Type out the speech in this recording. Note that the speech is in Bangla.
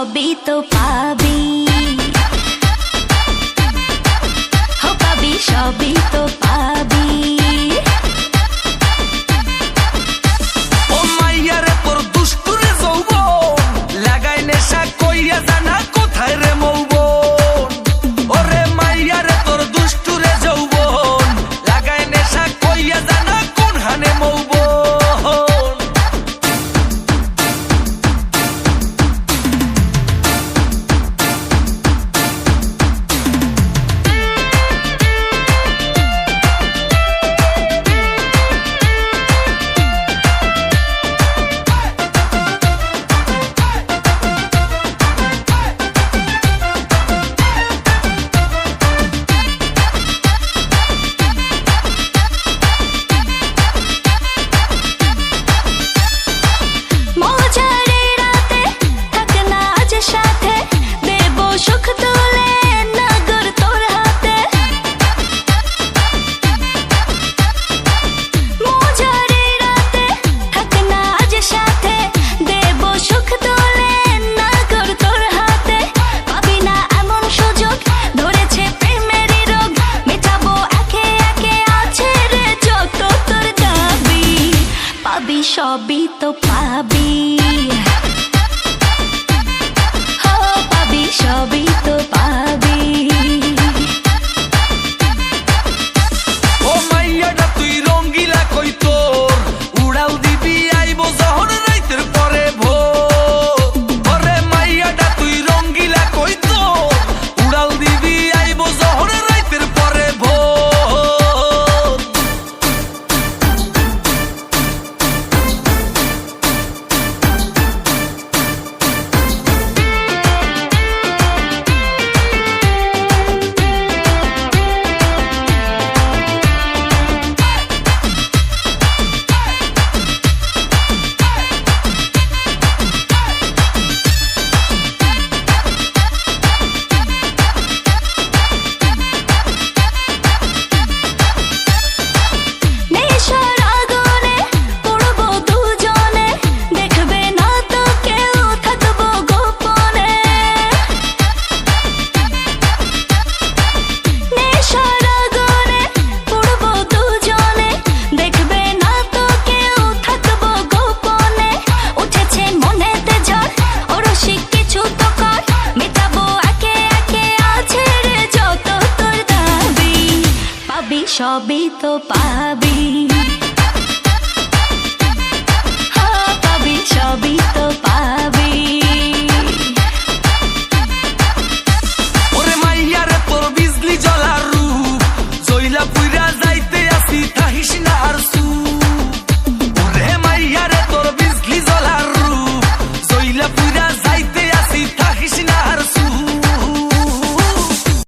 সবই তো পাব। পাবি, সবই তো পাবি। পাবি, সবই তো পাবি। ও মাইয়াটা তুই রঙ্গিলা কই তোর? উড়াল দিবি সবই তো পাবি।